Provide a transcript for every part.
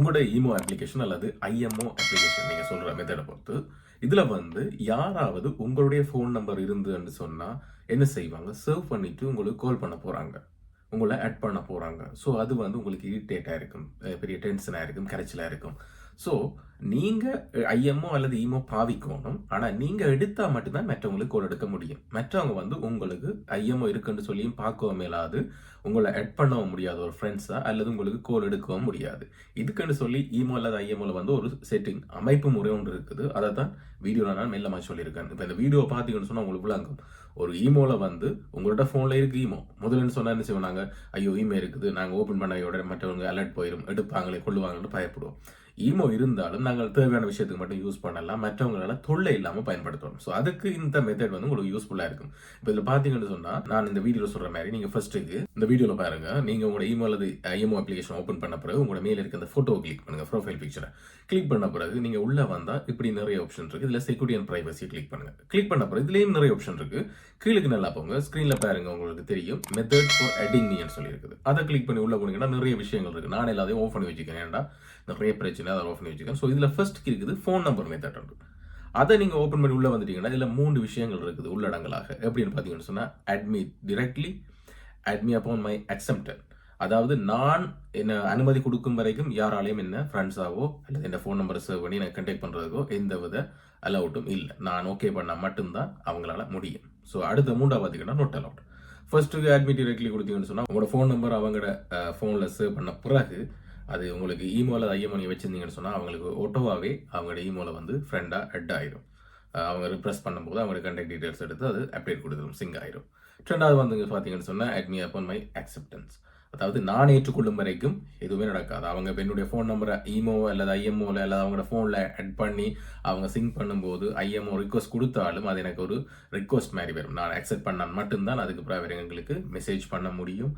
உங்களோட imo application அல்லது IMO application நீங்கள் சொல்கிற மெத்தடை பொறுத்து இதில் வந்து யாராவது உங்களுடைய ஃபோன் நம்பர் இருந்துன்னு சொன்னால் என்ன செய்வாங்க? சர்வ் பண்ணிவிட்டு உங்களுக்கு கால் பண்ண போகிறாங்க உங்களை ஆட் பண்ண போகிறாங்க ஸோ அது வந்து உங்களுக்கு இரிட்டேட்டாக இருக்கும். பெரிய டென்ஷனாக இருக்கும். கரைச்சலாக இருக்கும். ஸோ நீங்கள் ஐஎம்ஓ அல்லது இமோ பாவிக்கணும். ஆனால் நீங்கள் எடுத்தால் மட்டும்தான் மற்றவங்களுக்கு கோல் எடுக்க முடியும். மற்றவங்க வந்து உங்களுக்கு ஐஎம்ஓ இருக்குன்னு சொல்லியும் பார்க்கவும் மேலாது உங்களை ஆட் பண்ணவும் முடியாது. ஒரு ஃப்ரெண்ட்ஸாக அல்லது உங்களுக்கு கோல் எடுக்கவும் முடியாது. இதுக்குன்னு சொல்லி இமோ அல்லது ஐஎம்ஓவில் வந்து ஒரு செட்டிங் அமைப்பு முறை ஒன்று இருக்குது. அதை தான் வீடியோவில் நான் மெல்லமாக சொல்லியிருக்கேன். இப்போ இந்த வீடியோ பார்த்தீங்கன்னு சொன்னால் உங்களுக்கு விளங்கும். ஒரு இமோவில் வந்து உங்களோட ஃபோனில் இருக்கு ஈமோ முதல்ல சொன்னால் என்ன செய்வாங்க ஐயோ ஈமே இருக்குது. நாங்கள் ஓப்பன் பண்ணையோட மற்றவங்க அலர்ட் போயிடும் எடுப்பாங்களே கொள்ளுவாங்கன்னு பயப்படுவோம். ஈமோ இருந்தாலும் நாங்கள் தேவையான விஷயத்துக்கு மட்டும் யூஸ் பண்ணலாம். மற்றவங்களால தொல்லை இல்லாமல் பயன்படுத்தணும். ஸோ அதுக்கு இந்த மெத்தட் வந்து உங்களுக்கு யூஸ்ஃபுல்லாக இருக்கும். இப்போ இதில் பார்த்தீங்கன்னு சொன்னால் நான் இந்த வீடியோவில் சொல்கிற மாதிரி நீங்கள் ஃபர்ஸ்ட்டுக்கு இந்த வீடியோவில் பாருங்க. நீங்கள் உங்களோட இமெயில் அல்லது ஐஎம்ஓ அப்ளிகேஷன் ஓப்பன் பண்ண பிறகு உங்களோட மேல இருக்க அந்த ஃபோட்டோ கிளிக் பண்ணுங்கள் ப்ரொஃபைல் பிக்சரை கிளிக் பண்ண பிறகு நீங்கள் உள்ளே வந்தால் இப்படி நிறைய ஆப்ஷன் இருக்குது இதில் செக்யூரிட்டி அண்ட் ப்ரைவசி கிளிக் பண்ணுங்க. கிளிக் பண்ண பிறகு இதுலேயும் நிறைய ஆப்ஷன் இருக்குது கீழுக்கு நல்லா போங்க. ஸ்க்ரீனில் பாருங்க உங்களுக்கு தெரியும். மெத்தட் ஃபார் எடிங் மீன்னு சொல்லி இருக்குது அதை கிளிக் பண்ணி உள்ளே போனீங்கன்னா நிறைய விஷயங்கள் இருக்குது நான் எல்லாத்தையும் ஓப்பன் பண்ணி வச்சுக்கிறேன். ஏன்டா? நிறைய பிரச்சனை அதை ஆஃப் பண்ணி வச்சுக்கிறேன். ஸோ இதில் ஃபர்ஸ்ட்க்கு இருக்குது ஃபோன் நம்பர் மெத்தட் உண்டு. அதை நீங்கள் ஓப்பன் பண்ணி உள்ளே வந்துட்டீங்கன்னா இதில் மூன்று விஷயங்கள் இருக்குது உள்ளடங்களாக எப்படின்னு பார்த்தீங்கன்னு சொன்னால் admit directly admit upon my acceptance அதாவது நான் என்ன அனுமதி கொடுக்கும் வரைக்கும் யாராலையும் என்ன ஃப்ரெண்ட்ஸாவோ அல்லது என்ன ஃபோன் நம்பரை சேவ் பண்ணி எனக்கு கண்டெக்ட் பண்ணுறதுக்கோ எந்த வித அலவுட்டும் இல்லை. நான் ஓகே பண்ணால் மட்டும்தான் அவங்களால முடியும். ஸோ அடுத்த மூண்டா பார்த்தீங்கன்னா not allowed first admit directly கொடுத்தீங்கன்னு சொன்னால் உங்களோட ஃபோன் நம்பர் அவங்களோட ஃபோனில் சேவ் பண்ண பிறகு அது உங்களுக்கு இமெயிலில் ஐஎம்ஓ வச்சுருந்தீங்கன்னு வச்சிருந்தீங்கன்னு சொன்னால் அவங்களுக்கு ஓட்டோவாகவே அவங்களோட இமெயிலில் வந்து ஃப்ரெண்டாக அட் ஆயிரும். அவங்க ரிப்ரெஸ் பண்ணும்போது அவங்களோட கண்டெக்ட் டீட்டெயில்ஸ் எடுத்து அது அப்டேட் கொடுத்துரும். சிங்க் ஆயிரும். ரெண்டாவது வந்து பார்த்தீங்கன்னு சொன்னால் அட்மி அப்பான் மை அக்செப்டன்ஸ் அதாவது நான் ஏற்றுக்கொள்ளும் வரைக்கும் எதுவுமே நடக்காது. அவங்க இப்ப என்னுடைய ஃபோன் நம்பரை இமோ அல்லது ஐஎம்ஓவில் அல்லது அவங்களோட ஃபோனில் ஆட் பண்ணி அவங்க சிங்க் பண்ணும்போது ஐஎம்ஓ ரிக்வஸ்ட் கொடுத்தாலும் அது எனக்கு ஒரு ரிக்வஸ்ட் மாதிரி வரும். நான் அக்செப்ட் பண்ணால் மட்டும்தான் அதுக்கு பிறகு எங்களுக்கு மெசேஜ் பண்ண முடியும்.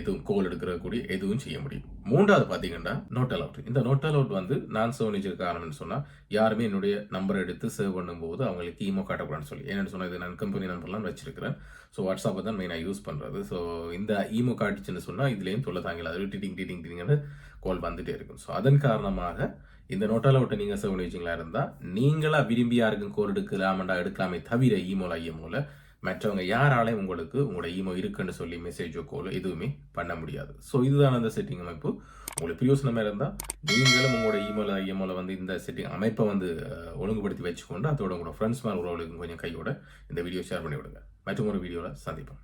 எதுவும் கோல் எடுக்கிற கூடிய எதுவும் செய்ய முடியும். மூன்றாவது பார்த்தீங்கன்னா நோட் அலவுட் இந்த நோட் அலவுட் வந்து நான் சோனிச்சிருக்க காரணம்னு சொன்னால் யாருமே என்னுடைய நம்பரை எடுத்து சேவ் பண்ணும்போது அவங்களுக்கு ஈமோ காட்டக்கூடாதுன்னு சொல்லி. என்னென்னு சொன்னால் இது நான் கம்பெனி நம்பர்லாம் வச்சிருக்கிறேன். ஸோ வாட்ஸ்அப்பை தான் மெயினாக யூஸ் பண்ணுறது ஸோ இந்த ஈமோ காட்டுச்சுன்னு சொன்னால் இதுலேயும் சொல்ல தாங்கல அது டிட்டிங் டிட்டிங் டிட்டிங்னு கோல் வந்துட்டே இருக்கும். ஸோ அதன் காரணமாக இந்த நோட்டால விட்டு நீங்கள் சேவ் வச்சிங்களா இருந்தால் நீங்களாக விரும்பி இருக்கும் கோல் எடுக்கலாமண்டா எடுக்கலாமே தவிர ஈமோல ஐஎம்ஓல மற்றவங்க யாராலையும் உங்களுக்கு உங்களோட ஈமோ இருக்குன்னு சொல்லி மெசேஜோ கோலோ எதுவுமே பண்ண முடியாது. ஸோ இதுதான் அந்த செட்டிங் அமைப்பு. உங்களுக்கு பிரியோசனமாக இருந்தால் நீங்களும் உங்களோட ஈமோல ஐஎம்ஓல வந்து இந்த செட்டிங் அமைப்பை வந்து ஒழுங்குபடுத்தி வச்சுக்கொண்டு அதோட உங்களோட ஃப்ரெண்ட்ஸ் மாதிரி உறவுகளுக்கும் கொஞ்சம் கையோட இந்த வீடியோ ஷேர் பண்ணி விடுங்க மற்றும் ஒரு வீடியோவில் சந்திப்போம்.